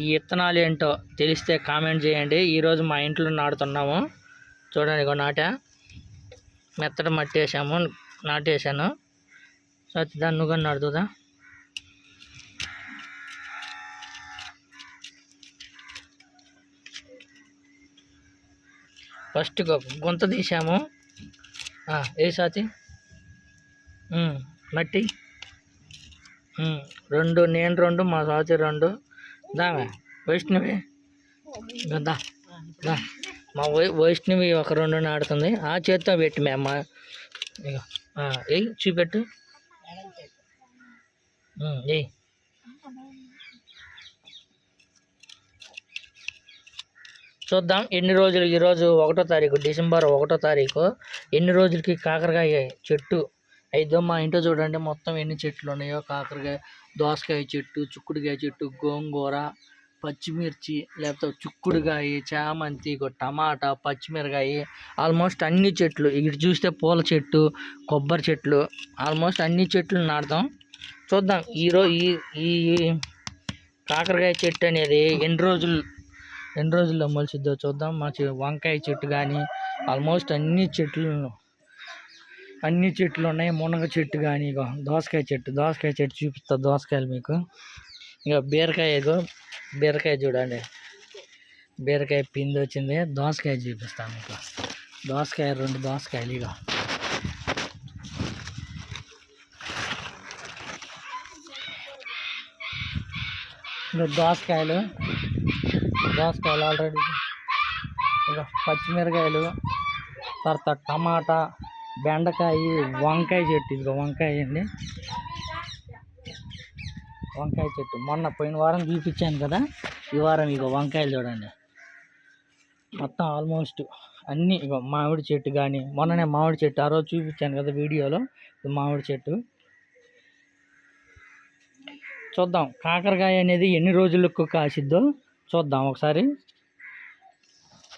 ఈ విత్తనాలు ఏంటో తెలిస్తే కామెంట్ చేయండి. ఈరోజు మా ఇంట్లో నాటుతున్నాము. చూడండి ఇగో నాటా. మెత్తట మట్టి వేసాము. నాటేసాను. సో దాన్ని నువ్వు కానీ ఫస్ట్ గుంత తీసాము. ఏ సాతి? మట్టి. రెండు నేను రెండు మా సాతి రెండు. దావా వైష్ణవి. దా దా మా వై వైష్ణవి ఒక రెండు ఆడుతుంది ఆ చేత్తో పెట్టి మేమ్మ ఇక ఏయ్ చూపెట్టు. ఉమ్, ఏయ్. చూద్దాం ఎన్ని రోజులు ఈరోజు ఒకటో తారీఖు డిసెంబర్ ఒకటో తారీఖు ఎన్ని రోజులకి కాకరకాయ చెట్టు అయితే మా ఇంట్లో చూడండి మొత్తం ఎన్ని చెట్లు ఉన్నాయో. కాకరకాయ దోసకాయ చెట్టు చుక్కుడుకాయ చెట్టు గోంగూర పచ్చిమిర్చి లేకపోతే చుక్కుడుకాయ చామంతి టమాటా పచ్చిమిరకాయ ఆల్మోస్ట్ అన్ని చెట్లు. ఇటు చూస్తే పూల చెట్టు కొబ్బరి చెట్లు ఆల్మోస్ట్ అన్ని చెట్లు నాటుదాం చూద్దాం. ఈరోజు ఈ ఈ కాకరకాయ చెట్టు అనేది ఎన్ని రోజులు ఎన్ని రోజుల్లో మొలిసిద్దో చూద్దాం. మా చె- వంకాయ చెట్టు కానీ ఆల్మోస్ట్ అన్ని చెట్లు అన్ని చెట్లు ఉన్నాయి. మునగ చెట్టు కానీ ఇక దోసకాయ చెట్టు. దోసకాయ చెట్టు చూపిస్తా దోసకాయలు మీకు. ఇక బీరకాయ ఇగో బీరకాయ చూడండి. బీరకాయ పిండి వచ్చింది. దోసకాయ చూపిస్తాను మీకు. దోసకాయ రెండు దోసకాయలు ఇక దోసకాయలు. దోసకాయలు ఆల్రెడీ ఇక పచ్చిమిరకాయలు తర్వాత టమాటా బెండకాయ వంకాయ చెట్టు. ఇదిగో వంకాయ అండి. వంకాయ చెట్టు. మొన్న పోయిన వారం చూపించాను కదా. ఈ వారం ఇక వంకాయలు చూడండి. మొత్తం ఆల్మోస్ట్ అన్నీ ఇగో మామిడి చెట్టు కానీ మొన్ననే మామిడి చెట్టు ఆ రోజు చూపించాను కదా వీడియోలో. ఇది మామిడి చెట్టు. చూద్దాం. కాకరకాయ అనేది ఎన్ని రోజులకు కాసిద్దో చూద్దాం ఒకసారి.